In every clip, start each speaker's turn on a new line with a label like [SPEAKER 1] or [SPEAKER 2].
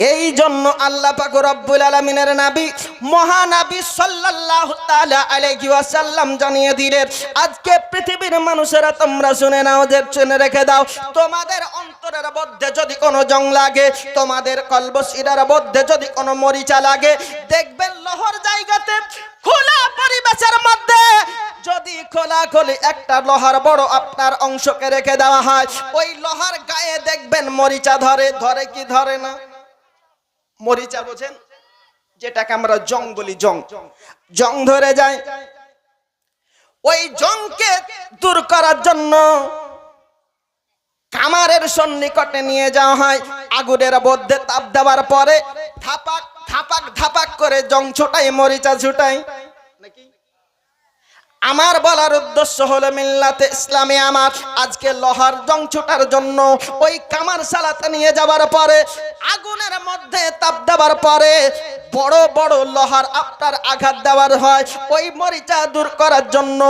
[SPEAKER 1] এই জন্য আল্লাহ পাক রব্বুল আলামিনের নবী, মহানবী আলাইহি ওয়াসাল্লাম জানিয়ে দিলেন, আজকে পৃথিবীর মানুষেরা তোমরা শুনে নাও যে, শুনে রেখে দাও, তোমাদের অন্তরের মধ্যে যদি কোনো জং লাগে, তোমাদের কলবশিরার মধ্যে যদি কোনো মরিচা লাগে, দেখবেন লহর জায়গাতে খোলা পরিবেশের মধ্যে যদি খোলা খোলি একটা লোহার বড় আপনার অংশকে রেখে দেওয়া হয়, ওই লোহার গায়ে দেখবেন মরিচা ধরে ধরে কি ধরে না? মরিচা বোঝেন? যেটাকে আমরা জং বলি, জং। জং ধরে যায়। ওই জংকে দূর করার জন্য কামারের সন্নিকটে নিয়ে যাওয়া হয়। আগুনের মধ্যে তাপ দেওয়ার পরে থাপাক থাপাক থাপাক করে জং ছোটাই মরিচা ছুটাই আমার বলার উদ্দেশ্য হলো মিল্লাতে ইসলামে আমার আজকে লোহার জং ছোটার জন্য ওই কামার সালাতে নিয়ে যাওয়ার পরে, আগুনের মধ্যে তাপ দেওয়ার পরে বড় বড় লোহার আপনার আঘাত দেওয়ার হয়। ওই মরিচা দূর করার জন্য,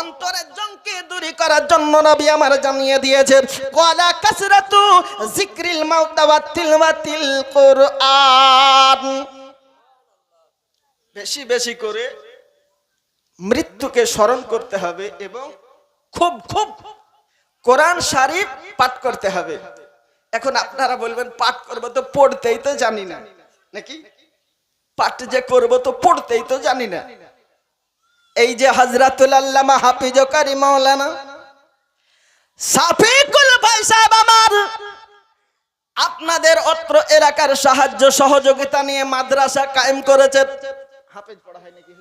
[SPEAKER 1] অন্তরের জংকে দূরী করার জন্য নবী আমার জানিয়ে দিয়েছেন, কলা কাসরাতু জিক্রিল মাউতা ওয়া তিলওয়াতিল কুরআন। বেশি বেশি করে মৃত্যুকে স্মরণ করতে হবে এবং খুব খুব কোরআন শরীফ পাঠ করতে হবে। এখন আপনারা বলবেন, পাঠ করব তো পড়তেই তো জানি না। নাকি? পাঠ যে করব তো পড়তেই তো জানি না। এই যে হজরতুল হাফিজ কারি মাওলানা সাফিকুল ভাই সাহেব আমার, আপনাদের অত্র এলাকার সাহায্য সহযোগিতা নিয়ে মাদ্রাসা কায়েম করেছে। হাফিজ পড়া হয় নাকি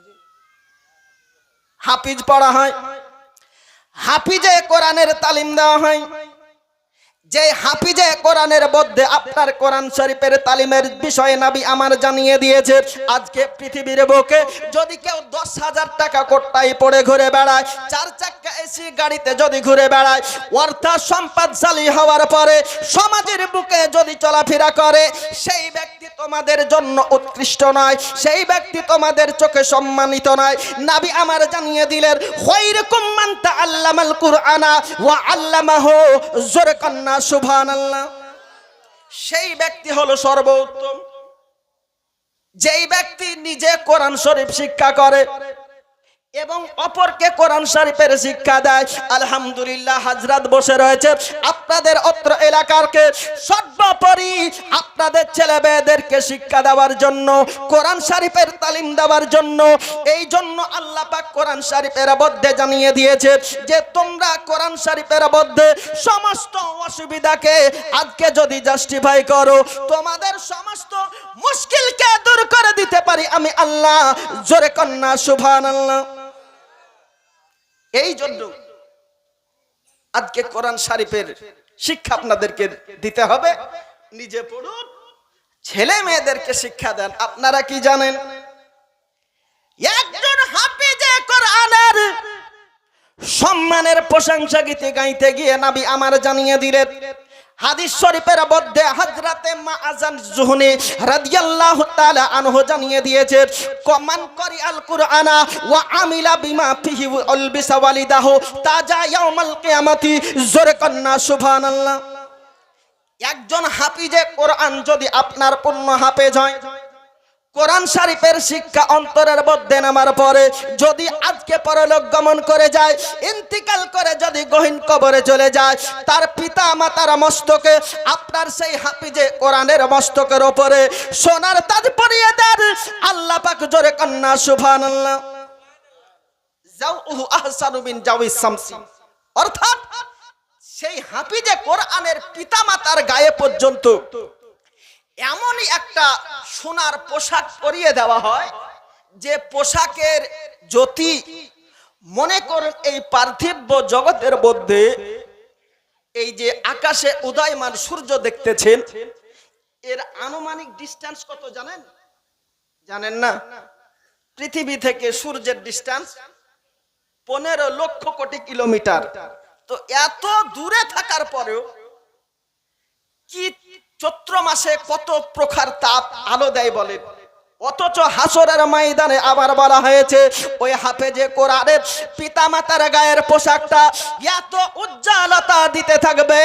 [SPEAKER 1] হাফিজ পড়া হয়। হাফিজে কোরআনের তালিম দেওয়া হয়। যে হাফিজে কোরআনের মধ্যে আপনার কোরআন শরীফের তালিমের বিষয়ে নাবি আমার জানিয়ে দিয়েছে, আজকে পৃথিবীর বুকে যদি কেউ দশ হাজার টাকা কোট্টাই পড়ে ঘুরে বেড়ায়, চার চাক্কা এসি গাড়িতে যদি ঘুরে বেড়ায় অর্থাৎ সম্পদশালী হওয়ার পরে সমাজের বুকে যদি চলাফেরা করে, সেই ব্যক্তি তোমাদের জন্য উৎকৃষ্ট নয়, সেই ব্যক্তি তোমাদের চোখে সম্মানিত নয়। নাবি আমার জানিয়ে দিলেন, খৈরকুম মান তাআল্লামাল কুরআনা ওয়া আল্লামাহু জোরে কন্না আল্লাহ সেই ব্যক্তি হলো সর্বোত্তম। যেই ব্যক্তি নিজে কোরআন শরীফ শিক্ষা করে এবং অপরকে কোরআন শরীফের শিক্ষা দেয়। আলহামদুলিল্লাহ, হাজরাত বসে রয়েছে। আপনাদের অত্র এলাকারকে সর্বোপরি আপনাদের ছেলে মেয়েদেরকে শিক্ষা দেওয়ার জন্য, কোরআন শরীফের তালিম দেওয়ার জন্য, এই জন্য আল্লাহ পাক কোরআন শরীফের মধ্যে জানিয়ে দিয়েছে যে, তোমরা কোরআন শরীফের মধ্যে সমস্ত অসুবিধাকে আজকে যদি জাস্টিফাই করো, তোমাদের সমস্ত মুশকিলকে দূর করে দিতে পারি আমি আল্লাহ। জোরে কন্যা সুভান আল্লাহ এই জন্য আজকে কোরআন শরীফের শিক্ষা আপনাদেরকে দিতে হবে। নিজে পড়ুন, ছেলে মেয়েদেরকে শিক্ষা দেন। আপনারা কি জানেন? একজন হাফিজে কোরআনের সম্মানের প্রশংসা গীতে গাইতে গিয়ে নাবি আমার জানিয়ে দিলেন হাদিস শরীফের মধ্যে হযরতে মাআজান জুহনি রাদিয়াল্লাহু তাআলা আনহু জানিয়ে দিয়েছে, কমান করি আল কুরআনা ওয়া আমিলা বিমা ফিহি উলবিসা ওয়ালিদাহু তাজা ইয়াউমাল কিয়ামতি। জোরে কন্না সুবহানাল্লাহ। একজন হাফিজে কোরআন যদি আপনার পূর্ণ হাফেজ হয় কোরআন শরীফের শিক্ষা অন্তরের মধ্যে নামার পরে যদি আজকে পরলোক গমন করে যায়, ইন্তিকাল করে যদি গহীন কবরে চলে যায়, তার পিতা মাতার মস্তকে, আপনার সেই হাফিজে কোরআনের মস্তকের ওপরে সোনার তাজ পরিয়ে দেন। আল্লাহ পাক জোরে কন্যা শামসি। অর্থাৎ সেই হাফিজে কোরআনের পিতা মাতার গায়ে পর্যন্ত এমনই একটা সোনার পোশাক পরিয়ে দেওয়া হয়, যে পোশাকের জ্যোতি মনে করুন এই পার্থিব জগতের মধ্যে এই যে আকাশে উদয়মান সূর্য দেখতেছেন, এর আনুমানিক ডিস্টেন্স কত জানেন? জানেন না? পৃথিবী থেকে সূর্যের ডিস্টেন্স পনেরো লক্ষ কোটি কিলোমিটার। তো এত দূরে থাকার পরেও কি মাসে কত প্রকার তাপ আলো দেয় বলেন অথচ হাসরের ময়দানে আবার বলা হয়েছে, ওই হাফেজে কোরআনের পিতামাতার গায়ের পোশাকটা এত উজ্জ্বলতা দিতে থাকবে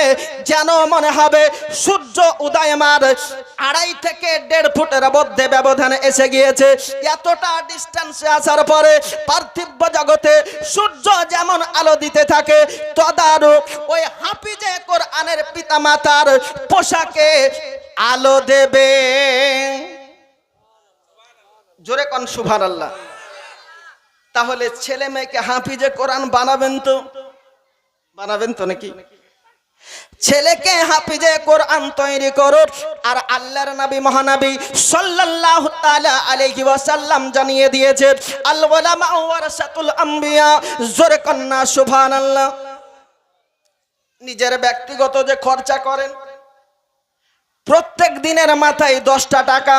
[SPEAKER 1] যেন মনে হবে সূর্য উদয়মার আড়াই থেকে দেড় ফুটের মধ্যে ব্যবধানে এসে গিয়েছে। এতটা ডিস্টেন্সে আসার পরে পার্থিব জগতে সূর্য যেমন আলো দিতে থাকে, তদারূপ ওই হাফিজে কোরআনের পিতামাতার পোশাকে আলো দেবে। জোরে কন সুভান আল্লাহ তাহলে ছেলে মেয়েকে হাফিজে কোরআন বানাবেন তো? বানাবেন তো নাকি? ছেলেকে হাফিজে কোরআন তৈরি করুন আর আল্লাহর নবী মহানবী সাল্লাল্লাহু তাআলা আলাইহি ওয়াসাল্লাম জানিয়ে দিয়েছে আল উলামা ওয়ারাসাতুল আম্বিয়া। জোরে কন্না সুবহানাল্লাহ। নিজের ব্যক্তিগত যে খরচা করেন প্রত্যেক দিনের মাথায় দশটা টাকা।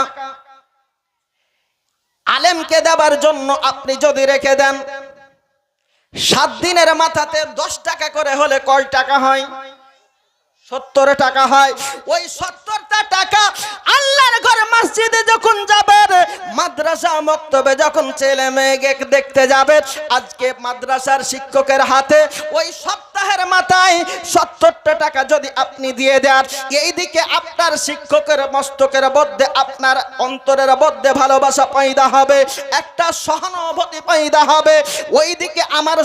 [SPEAKER 1] আলেমকে দেবার জন্য আপনি যদি রেখে দেন, সাত দিনের মাথাতে দশ টাকা করে হলে কয় টাকা হয়? সত্তর টাকা হয়। ওই সত্তরটা টাকা আল্লাহর ঘরে মসজিদে যখন যাবেন, মাদ্রাসা মক্তবে যখন ছেলে মেয়েকে দেখতে যাবে আজকে মাদ্রাসার শিক্ষকের হাতে ওই সপ্তাহের মাথায় সত্তরটা টাকা যদি আপনি দিয়ে দেন, এইদিকে আপনার শিক্ষকের মস্তকের মধ্যে, আপনার অন্তরের মধ্যে ভালোবাসা পয়দা হবে, একটা সহানুভূতি পয়দা হবে। ওইদিকে আমার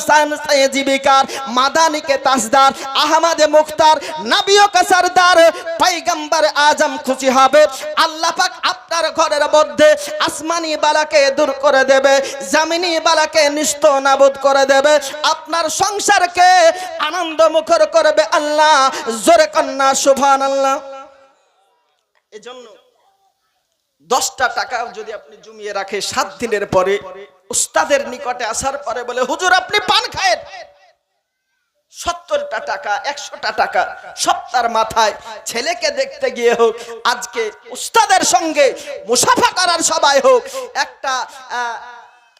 [SPEAKER 1] জীবিকার মাদানিকে তাসদার আহমদে মুখতার, নাবিও কাসারদার পৈগম্বর আজম খুশি হবে। আল্লাহ পাক আপনার ঘরের মধ্যে আসমানি বালাকে দূর করে দেবে, জামিনি বালাকে নিস্ত নাবুদ করে দেবে। আপনার সংসারকে আনন্দ মুখর করবে আল্লাহ। জোরে কন্যা শোভান আল্লাহ এজন্য দশটা টাকা যদি আপনি জমিয়ে রাখে, সাত দিনের পরে উস্তাদের নিকটে আসার পরে বলে, হুজুর, আপনি পান খায়েন? সত্তরটা টাকা, একশোটা টাকা সপ্তাহের মাথায় ছেলেকে দেখতে গিয়ে হোক, আজকে উস্তাদের সঙ্গে মুসাফা করার সবাই হোক, একটা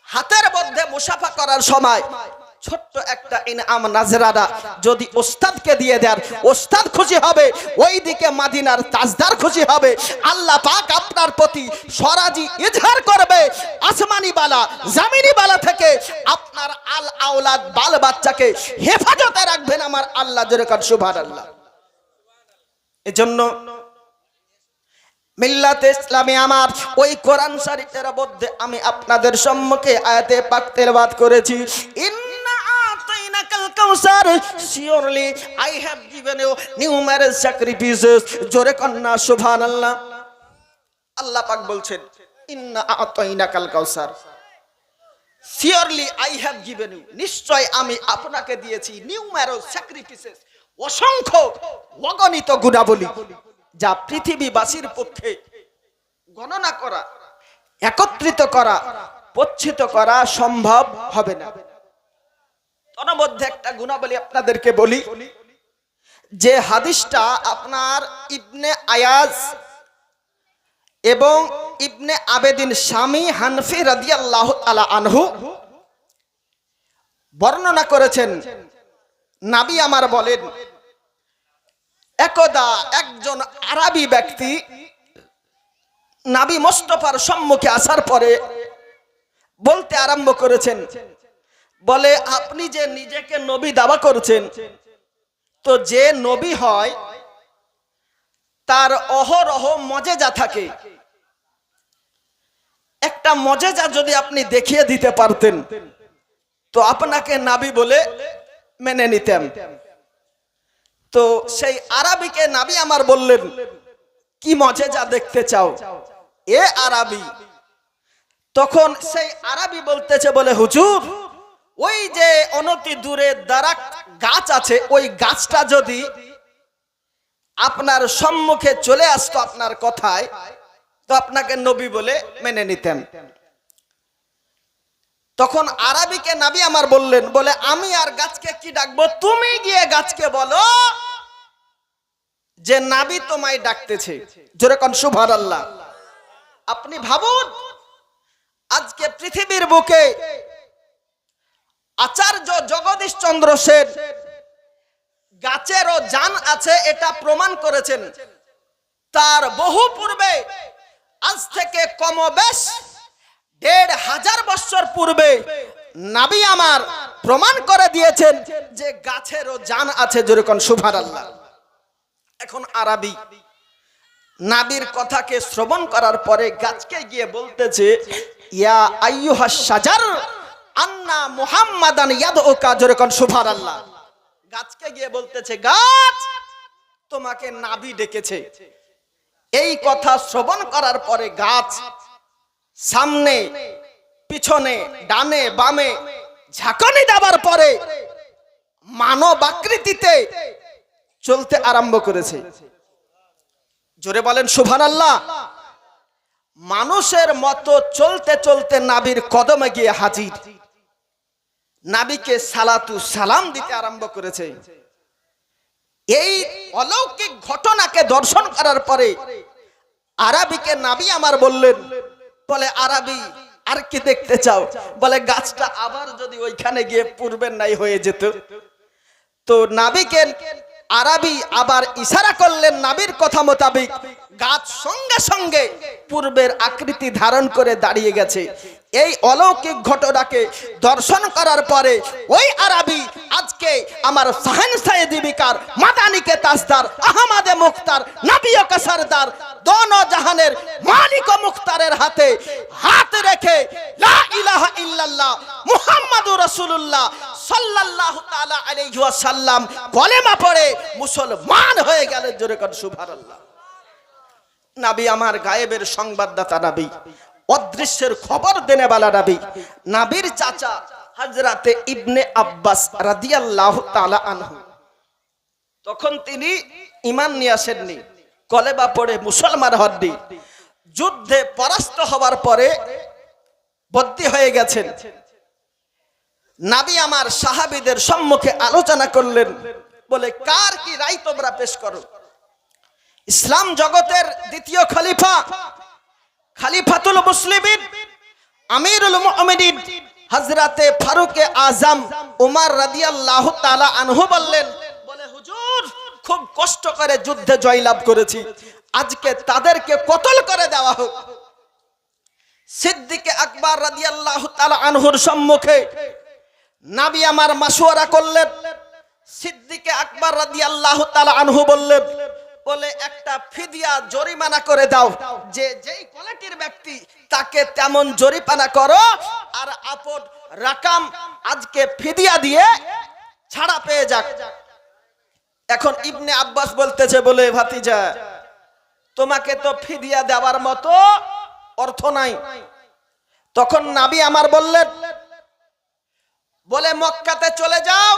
[SPEAKER 1] হাতের মধ্যে মুসাফা করার সময় ছোট্ট একটা ইনআম নাজরারা যদি ওস্তাদকে দিয়ে দেন, ওস্তাদ খুশি হবে, ওইদিকে মাদিনার তাজদার খুশি হবে। আল্লাহ পাক আপনার প্রতি স্বরাজি ইজহার করবে। আসমানি বালা, জামিনি বালা থেকে আপনার আল আওলাদ বাল বাচ্চাকে হেফাজতে রাখবেন আমার আল্লাহ জোরে কার সুবহানাল্লাহ। এজন্য মিল্লাতে ইসলামে আমার ওই কোরআন শরীফের মধ্যে আমি আপনাদের সম্মুখে আয়াতে পাক তেলাওয়াত করেছি, ইন্না আতাইনাকাল কাউসার surely I have given you numerous sacrifices জোরে কন্না সুবহানাল্লাহ। আল্লাহ পাক বলছেন, ইন্না আতাইনাকাল কাউসার surely I have given you নিশ্চয় আমি আপনাকে দিয়েছি নিউমারাস স্যাক্রিফিসেস অসংখ্য অগণিত গুণাবলী যা পৃথিবীবাসীর পক্ষে গণনা করা, একত্রিত করা পচ্ছিত করা সম্ভব হবে না। তার মধ্যে একটা গুণাবলী আপনাদেরকে বলি। যে হাদিসটা আপনার ইবনে আয়াজ এবং ইবনে আবেদিন স্বামী হানফি রাদিয়াল্লাহু তাআলা আনহু বর্ণনা করেছেন, নাবি আমার বলেন, একদা একজন আরবি ব্যক্তি নাবি মোস্তফার সম্মুখে আসার পরে বলতে আরম্ভ করেছেন বলে, আপনি যে নিজেকে নবী দাবা করছেন, তো যে নবী হয়, তার অহরহ মজেজা থাকে। একটা মজেজা যদি আপনি দেখিয়ে দিতে পারতেন, তো আপনাকে নাবি বলে মেনে নিতেন। তো সেই আরবিকে নাবি আমার বললেন, কি মজেজা দেখতে চাও? এ আরবি। তখন সেই আরবি বলতেছে বলে, হুজুর ওই যে অনতি দূরে দারাক গাছ আছে, ওই গাছটা যদি আপনার সম্মুখে চলে আসতো আপনার কথায়, তো আপনাকে নবী বলে মেনে নিতেন। তখন আরবিকে নাবি আমার বললেন, বলে, আমি আর গাছকে কি ডাকবো? তুমি গিয়ে গাছকে বলো যে নাবি তোমায় ডাকতেছে। জোরে কন সুভার আল্লাহ আপনি ভাবুন, আজকে পৃথিবীর বুকে আচার্য জগদীশ চন্দ্র সেন। গাছেরও জান আছে, এটা প্রমাণ করেছেন। তার বহু পূর্বে, আজ থেকে কমবেশ দেড় হাজার বছর পূর্বে, নাবি আমার প্রমাণ করে দিয়েছেন যে গাছেরও জান আছে যেরকম সুভার আল্লাহ এখন আরবি, নাবির কথাকে শ্রবণ করার পরে গাছকে গিয়ে বলতেছে, ইয়া আইয়ুহা সাজার আন্না মুহাম্মাদান ইয়াদউকা যেরকম সুভার আল্লাহ গাছকে গিয়ে বলতেছে, গাছ, তোমাকে নাবি ডেকেছে। এই কথা শ্রবণ করার পরে গাছ সামনে, পিছনে, ডানে, বামে ঝাঁকনি দেওয়ার পরে মানব আকৃতিতে চলতে আরম্ভ করেছে। জোরে বলেন সুভান আল্লাহ মানুষের মতো চলতে চলতে নাবির কদমে গিয়ে হাজির। নাবিকে সালাতু সালাম দিতে আরম্ভ করেছে। এই অলৌকিক ঘটনাকে দর্শন করার পরে আরবিকে নাবি আমার বললেন, বলে, আরবি, আর কি দেখতে চাও? বলে, গাছটা আবার যদি ওইখানে গিয়ে পূর্বের নাই হয়ে যেত। তো নাবিকে আরবি আবার ইশারা করলেন, নাবির কথা মোতাবেক গাছ সঙ্গে সঙ্গে পূর্বের আকৃতি ধারণ করে দাঁড়িয়ে গেছে। এই অলৌকিক ঘটনাকে দর্শন করার পরে ওই আরবি আজকে আমার সাহেন সাহেদিবিকার মাদানিকে তাজদার, আহমাদে মুখতার, নাবিও কাসারদার, দোনো জাহানের মালিক মুখতারের হাতে হাত রেখে লা ইলাহা ইল্লাল্লাহ মুহাম্মাদুর রাসূলুল্লাহ সাল্লাল্লাহু তাআলা আলাইহি ওয়াসাল্লাম কলেমা পড়ে মুসলমান হয়ে গেলেন জোরে কর সুবহানাল্লাহ। নাবি আমার গায়েবের সংবাদদাতা নাবি। অদৃশ্যের খবর দেনেওয়ালা নাবি। নাবির চাচা হাজরাতে ইবনে আব্বাস রাদিয়াল্লাহু তাআলা আনহু। তখন তিনি ইমান নিয়ে আসেননি কলেবা পড়ে মুসলমান হননি। যুদ্ধে পরাস্ত হওয়ার পরে বদলি হয়ে গেছেন। নাবি আমার সাহাবীদের সম্মুখে আলোচনা করলেন, বলে, কার কি রায় তোমরা পেশ করো? ইসলাম জগতের দ্বিতীয় খলিফা খালিফাতুল মুসলিমিন, আমিরুল মুমিনিন, হযরতে ফারুকে আজম উমর রাদিয়াল্লাহু তাআলা আনহু বললেন, বলে, হুজুর, খুব কষ্ট করে যুদ্ধে জয়লাভ করেছি। আজকে তাদেরকে কতল করে দেওয়া হোক। সিদ্দিকে আকবর রাদিয়াল্লাহু তাআলা আনহুর সম্মুখে নাবি আমার মাসওয়ারা করলেন। সিদ্দিকে আকবর রাদিয়াল্লাহু তাআলা আনহু বললেন বলে একটা ফিদিয়া জরিমানা করে দাও। যে যেই কোয়ালিটির ব্যক্তি তাকে তেমন জরিমানা করো, আর আপদ রাকাম আজকে ফিদিয়া দিয়ে ছাড়া পেয়ে যাক। এখন ইবনে আব্বাস বলতেছে বলে, ভাতিজা, তোমাকে তো ফিদিয়া দেওয়ার মতো অর্থ নাই। তখন নাবি আমার বললেন, বলে মক্কাতে চলে যাও,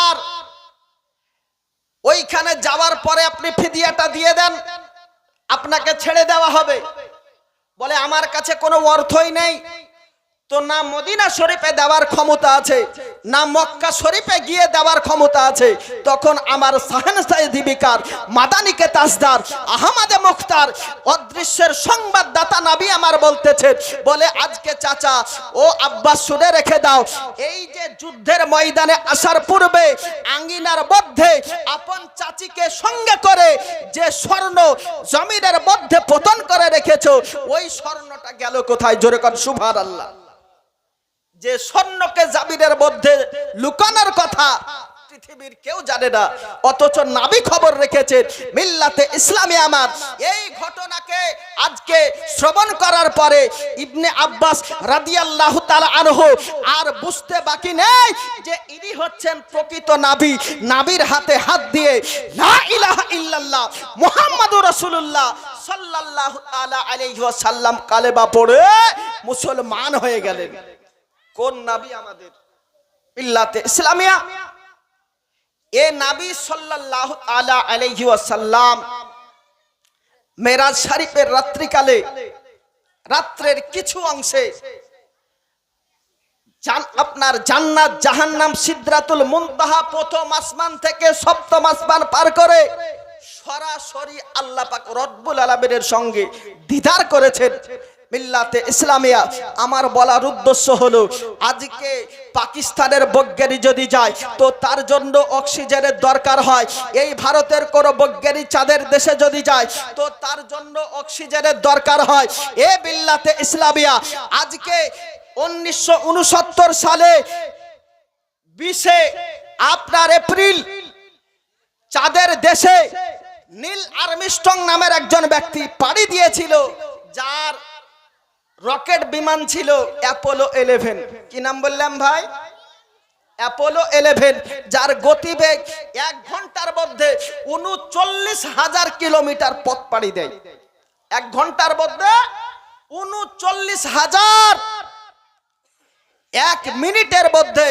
[SPEAKER 1] আর ওইখানে যাওয়ার পরে আপনি ফিদিয়াটা দিয়ে দেন, আপনাকে ছেড়ে দেওয়া হবে। বলে, আমার কাছে কোনো অর্থই নেই। তো না মদিনা শরীফে দেওয়ার ক্ষমতা আছে, না মক্কা শরীফে গিয়ে দেওয়ার ক্ষমতা আছে। তখন আমার সাহেন সাহেদিবিকার মাদানিকে তাজদার, আহমাদে মুখতার, অদৃশ্যের সংবাদদাতা নাবি আমার বলতেছে বলে আজকে চাচা, ও আব্বাস শুনে রেখে দাও, এই যে যুদ্ধের ময়দানে আসার পূর্বে আঙ্গিনার মধ্যে আপন চাচিকে সঙ্গে করে যে স্বর্ণ জমিনের মধ্যে পতন করে রেখেছো, ওই স্বর্ণটা গেল কোথায়? জোরে কর সুভার আল্লাহ যে স্বর্ণকে জামিনের মধ্যে লুকানোর কথা পৃথিবীর কেউ জানে না, অথচ নাবি খবর রেখেছেন, মিল্লাতে ইসলামী আমার। এই ঘটনাকে আজকে শ্রবণ করার পরে ইবনে আব্বাস রাদিয়াল্লাহু তাআলা আনহু আর বুঝতে বাকি নেই যে ইনি হচ্ছেন প্রকৃত নাবি, নাবির হাতে হাত দিয়ে লা ইলাহা ইল্লাল্লাহ মুহাম্মাদুর রাসূলুল্লাহ সাল্লাল্লাহু তাআলা আলাইহি ওয়াসাল্লাম কালেমা পড়ে মুসলমান হয়ে গেলেন। কোন নাবি আমাদের? ইল্লাতে ইসলামিয়া। এ নাবি সাল্লাল্লাহু আলা আলাইহি ওয়াসাল্লাম মেরাজ শরীফের রাত্রিকালে, রাত্রের কিছু অংশে আপনার জান্নাত জাহান্নাম সিদ্রাতুল মুনতাহা প্রথম আসমান থেকে সপ্তম আসমান পার করে সরাসরি আল্লাহ পাক রব্বুল আলামিনের সঙ্গে দিদার করেছেন। মিল্লাতে ইসলামিয়া। আমার বলার উদ্দেশ্য হলো, আজকে পাকিস্তানের বৈজ্ঞানী যদি যায়, তো তার জন্য অক্সিজেনের দরকার হয়। এই ভারতের কোনো বৈজ্ঞানিক চাঁদের দেশে যদি যায়, তো তার জন্য অক্সিজেনের দরকার হয়। এ বিল্লাতে ইসলামিয়া, আজকে উনিশশো উনসত্তর সালে বিশে আপনার এপ্রিল চাঁদের দেশে নীল আর্মিস্টং নামের একজন ব্যক্তি পাড়ি দিয়েছিল, যার রকেট বিমান ছিল অ্যাপোলো ইলেভেন কি নাম বললাম ভাই? অ্যাপোলো ইলেভেন যার গতিবেগ এক ঘণ্টার মধ্যে উনচল্লিশ হাজার কিলোমিটার পথ পাড়ি দেয়। এক ঘণ্টার মধ্যে উনচল্লিশ হাজার এক মিনিটের মধ্যে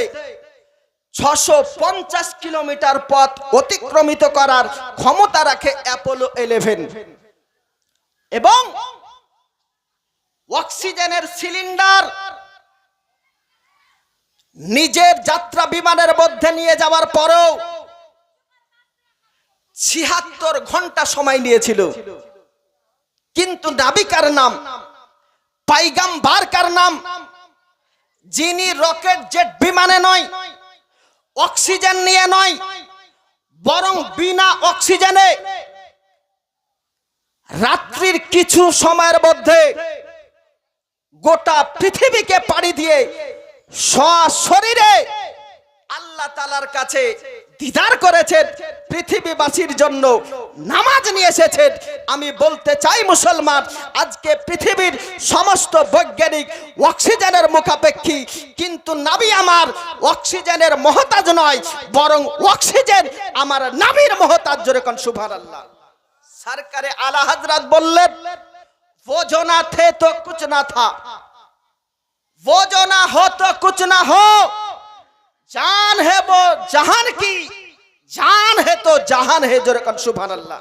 [SPEAKER 1] ছশো পঞ্চাশ কিলোমিটার পথ অতিক্রমিত করার ক্ষমতা রাখে অ্যাপোলো ইলেভেন এবং অক্সিজেনের সিলিন্ডার নিজের যাত্রা বিমানের মধ্যে নিয়ে যাওয়ার পরেও ছিহাত্তর ঘণ্টা সময় নিয়েছিল। কিন্তু নাবিকার নাম পাইগাম বারকার নাম, যিনি রকেট জেট বিমানে নয়, অক্সিজেন নিয়ে নয়, বরং বিনা অক্সিজেনে রাত্রির কিছু সময়ের মধ্যে গোটা পৃথিবীকে পাড়ি দিয়ে শরীরে আল্লাহ তালার কাছে দিদার করেছেন। পৃথিবীবাসীর জন্য নামাজ নিয়ে এসেছেন। আমি বলতে চাই মুসলমান, আজকে পৃথিবীর সমস্ত বৈজ্ঞানিক অক্সিজেনের মুখাপেক্ষী, কিন্তু নাবি আমার অক্সিজেনের মহতাজ নয়, বরং অক্সিজেন আমার নাবির মহতাজ যেরকম সুভার আল্লাহ সরকারে আলা হাজরাত বললেন वो जो ना थे तो कुछ ना था वो जो ना हो तो कुछ ना हो जान है वो जहान की জান হে তো জাহান হে যেরকম সুবহান আল্লাহ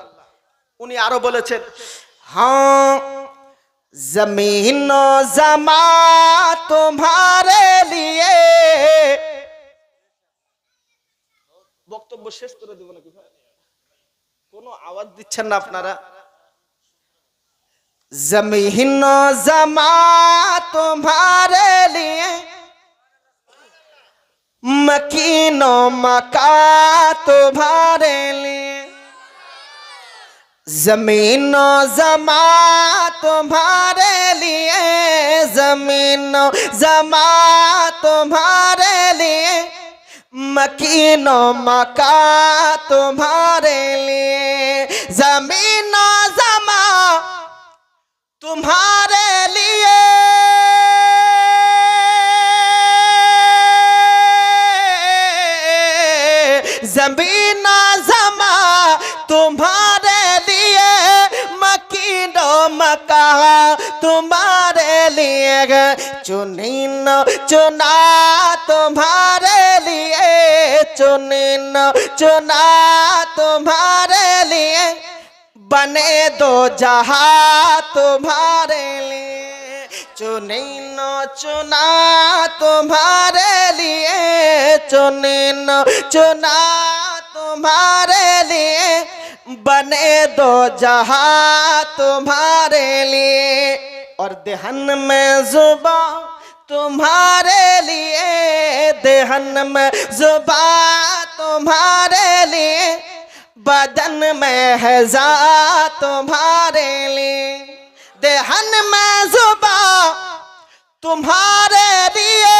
[SPEAKER 1] উনি আরো বলেছেন হ্যাঁ জমিন জমা তোমারে লিয়ে বক্তব্য শেষ করে দেবো নাকি ভাই কোনো আওয়াজ দিচ্ছেন না আপনারা जमीन जमा तुम्हारे लिए मकीनो मका तुम्हारे लिए जमीन जमा तुम्हारे लिए जमीन जमा तुम्हारे लिए मकीनो मका तुम्हारे लिए जमीन जमा तुम्हारे लिए जमीन जमा तुम्हारे लिए मकीनो मका तुम्हारे लिए चुनिन चुना तुम्हारे लिए चुनिन चुना तुम्हारे लिए बने दो जहा तुम्हारे लिए चुनिन चुना तुम्हारे लिए चुनिन चुना तुम्हारे लिए बने दो जहा तुम्हारे लिए और देहन में जुबा तुम्हारे लिए देहन में जुबा तुम्हारे लिए बदन में है जा तुम्हारे लिए देहन में जुबा तुम्हारे लिए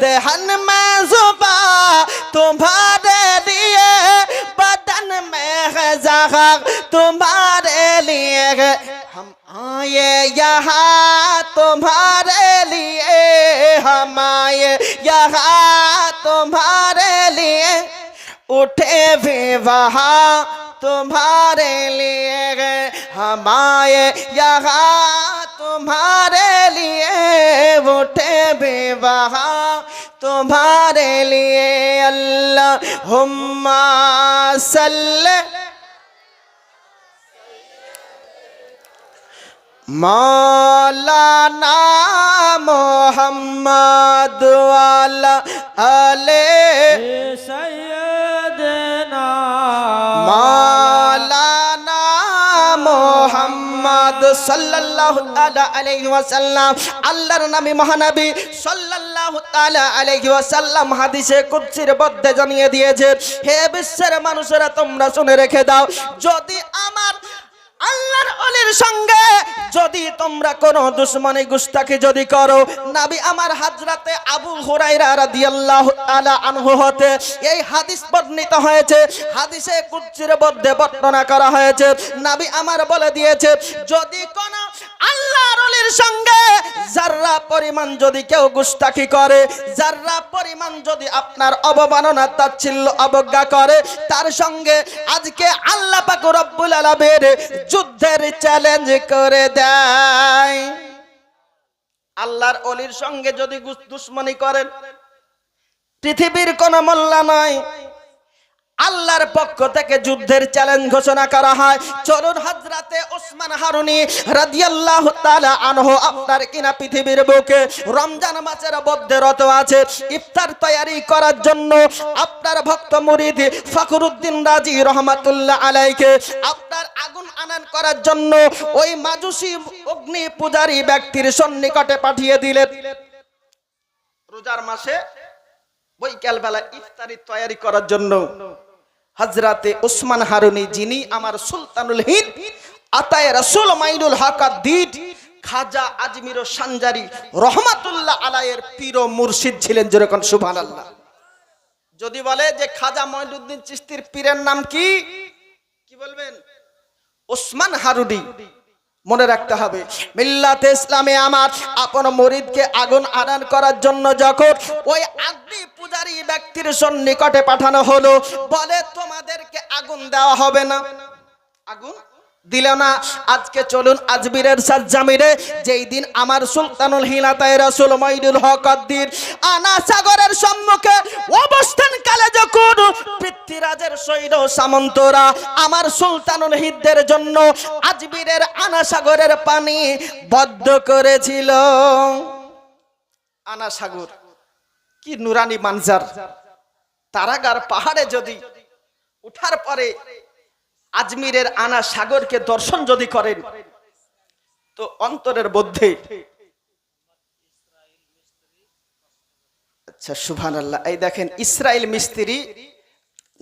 [SPEAKER 1] देहन में जुबा तुम्हारे लिए बदन में है जहा तुम्हारे लिए हम आए यहाँ तुम्हारे लिए, हम आए यहाँ तुम्हारे लिए। उठे भी वहाँ तुम्हारे लिए, हम आए यहाँ तुम्हारे लिए। उठे भी वहाँ तुम्हारे लिए अल्लाह हुम्मा सल्ले। মালানা মোহাম্মদ ওয়ালা আলে
[SPEAKER 2] সৈয়দনা
[SPEAKER 1] মৌলানা মোহাম্মদ সাল্লাল্লাহু তাআলা আলাইহি ওয়াসাল্লাম আল্লাহর নামে মহানবী সাল্লাল্লাহু তাআলা আলাইহি ওয়াসাল্লাম হাদিসে কুদসির মধ্যে জানিয়ে দিয়েছে হে বিশ্বের মানুষেরা তোমরা শুনে রেখে দাও যদি আমার আল্লাহর অলির সঙ্গে যদি তোমরা কোন দুশ্মনী গুস্তাকে যদি করো, নাবি আমার হাজরাতে আবু হুরাইরা রাদিয়াল্লাহু তাআলা আনহু হতে এই হাদিস বর্ণিত হয়েছে। হাদিসে কুদসির মধ্যে বর্ণনা করা হয়েছে। নাবি আমার বলে দিয়েছে, যদি কোন আল্লাহর অলির সঙ্গে যাররা পরিমাণ যদি কেউ গুস্তাখি করে, যাররা পরিমাণ যদি আপনার অবমাননা তাচ্ছিল্য অবজ্ঞা করে, তার সঙ্গে আজকে আল্লাহ পাক রব্বুল আলামিন যুদ্ধের চ্যালেঞ্জ করে দেয়। আল্লাহর অলির সঙ্গে যদি দুশ্মনী করেন, পৃথিবীর কোনো মোল্লা নয় আল্লাহর পক্ষ থেকে যুদ্ধের চ্যালেঞ্জ ঘোষণা করা হয়। চলুন হাজরাতে ওসমান হারুনি রাদিয়াল্লাহু তাআলা আনহু আপনার কিনা পৃথিবীর বুকে রমজান মাসের মধ্যে রত আছে। ইফতার তৈরি করার জন্য আপনার ভক্ত মুরিদ ফখরুদ্দিন রাজি রহমাতুল্লাহ আলাইকে আপনার আগুন আনান করার জন্য ওই মাজুসি অগ্নি পূজারী ব্যক্তির সন্নিকটে পাঠিয়ে দিলেন। রোজার মাসে বৈকাল বেলা ইফতারি তৈরি করার জন্য হজরতে ওসমান হারুনি যিনি আমার সুলতানুল হিন্দ, আতায় রসুল মাইনুল হাকাদ্দিদ খাজা আজমির ও সানজারি রহমাতুল্লাহ আলায়ের পীর মুর্শিদ ছিলেন যেরকম সুভান আল্লাহ যদি বলে যে খাজা মঈনুদ্দিন চিস্তির পীরের নাম কি? কি বলবেন? ওসমান হারুনি। মনে রাখতে হবে, মিল্লাতে ইসলামে আমার আপন মরিদকে আগুন আদান করার জন্য যখন ওই আগ্নি পূজারী ব্যক্তির সন্নিকটে পাঠানো হলো, বলে তোমাদেরকে আগুন দেওয়া হবে না। আগুন? দিল না। আজকে চলুন আজমিরের সাজ্জামিরে, যেই দিন আমার সুলতানুল হিলাতায় রাসূল মাইদুল হকদ্দির আনা সাগরের সম্মুখে অবস্থান কালে যখন পৃথ্বীরাজের সৈন্য সামন্তরা আমার সুলতানুল হিদ্দের জন্য আজমিরের আনা সাগরের পানি বদ্ধ করেছিল। আনা সাগর কি নুরানি মানজার? তারাগার পাহাড়ে যদি উঠার পরে আজমিরের আনা সাগরকে দর্শন যদি করেন তো অন্তরের মধ্যে আচ্ছা সুভান আল্লাহ এই দেখেন ইসরায়েল মিস্ত্রি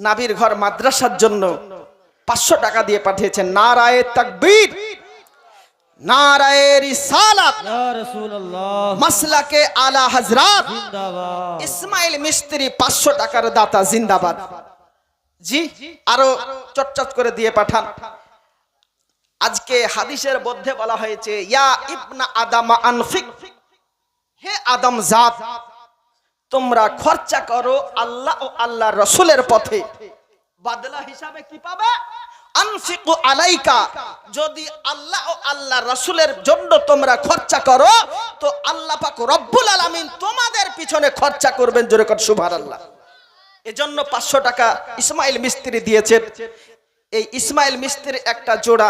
[SPEAKER 1] নাবির ঘর মাদ্রাসার জন্য পাঁচশো টাকা দিয়ে পাঠিয়েছেন। নারায়ে তাকবীর নারায়ে রিসালাত মাসলাকে আলা
[SPEAKER 2] জিন্দাবাদ।
[SPEAKER 1] ইসমাইল মিস্ত্রি পাঁচশো টাকার দাতা জিন্দাবাদ। জি, আরও চটচট করে দিয়ে পাঠান। আজকে হাদিসের মধ্যে বলা হয়েছে হে আদম জাত, তোমরা খরচা করো আল্লাহ ও আল্লাহ রসুলের পথে। বাদলা হিসাবে কি পাবে? যদি আল্লাহ ও আল্লাহ রসুলের জন্য তোমরা খরচা করো, তো আল্লাহ পাক রব্বুল আলামিন তোমাদের পিছনে খরচা করবেন জোরে কর সুবহানাল্লাহ। এজন্য পাঁচশো টাকা ইসমাইল মিস্ত্রি দিয়েছেন এই ইসমাইল মিস্ত্রির একটা জোড়া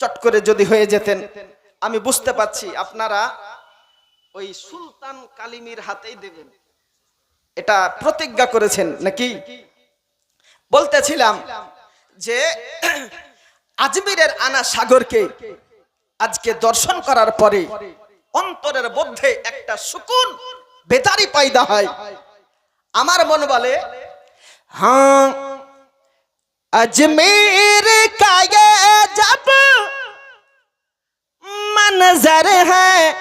[SPEAKER 1] চট করে যদি হয়ে যেতেন, আমি বুঝতে পাচ্ছি আপনারা ওই সুলতান কালিমির হাতেই দেবেন। এটা প্রতিজ্ঞা করেছেন নাকি? বলতেছিলাম যে আজমিরের আনা সাগরকে আজকে দর্শন করার পরে অন্তরের মধ্যে একটা সুকুন বেতারি পায়দা হয়। আমার মন বলে হ্যাঁ अजमेर का ये जब मंजर है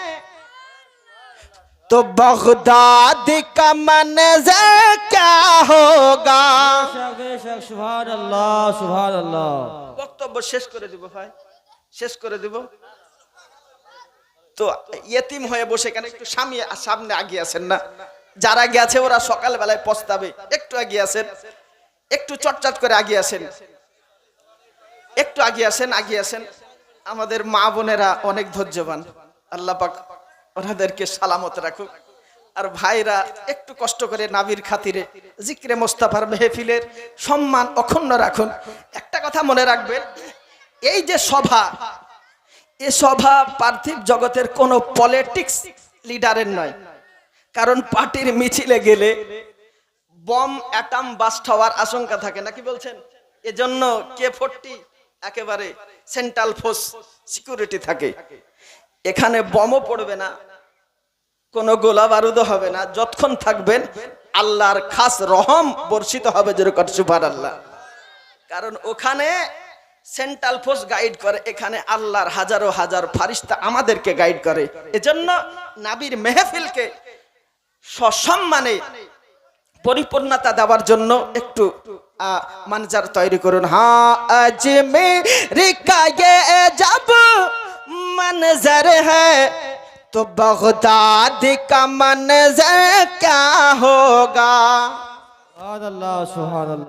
[SPEAKER 1] तो बगदाद का मंजर क्या होगा
[SPEAKER 2] বেশক বেশক সুবহানাল্লাহ সুবহানাল্লাহ
[SPEAKER 1] বক্তব্য শেষ করে দিব ভাই শেষ করে দিব তো ইয়েতিম হয়ে বসে কেন একটু সামনে সামনে আগিয়ে আছেন না যারা গেছে ওরা সকালবেলায় পস্তাবে। একটু আগিয়ে আছেন একটু চটচট করে আগিয়ে আসেন। একটু আগিয়ে আসেন আগিয়ে আসেন। আমাদের মা বোনেরা অনেক ধৈর্যবান। আল্লাহ পাক ওনাদেরকে সালামত রাখুক। আর ভাইরা একটু কষ্ট করে নাবির খাতিরে জিক্রে মোস্তাফার মেহফিলের সম্মান অক্ষুণ্ণ রাখুন। একটা কথা মনে রাখবেন, এই যে সভা, এ সভা পার্থিব জগতের কোনো পলিটিক্স লিডারের নয়। কারণ পার্টির মিছিলে গেলে বম, অ্যাটাম, বাস্ট হওয়ার আশঙ্কা থাকে। নাকি বলছেন? এজন্য কে ফোরটি একেবারে সেন্ট্রাল ফোর্স সিকিউরিটি থাকে। এখানে বমও পড়বে না, কোনো গোলা বারুদও হবে না। যতক্ষণ থাকবেন, আল্লাহর খাস রহম বর্ষিত হবে যেরকম সুপার আল্লাহ কারণ ওখানে সেন্ট্রাল ফোর্স গাইড করে, এখানে আল্লাহর হাজারো হাজার ফারিস্তা আমাদেরকে গাইড করে। এজন্য নাবির মেহফিলকে সসম্মানে পরিপূর্ণতা দেওয়ার জন্য একটু মানজার তৈরি করুন। হা, আজ মে রেখায় যাব, মানজার হ্যাঁ তো বগদাদ
[SPEAKER 2] কা মানজার ক্যা হোগা।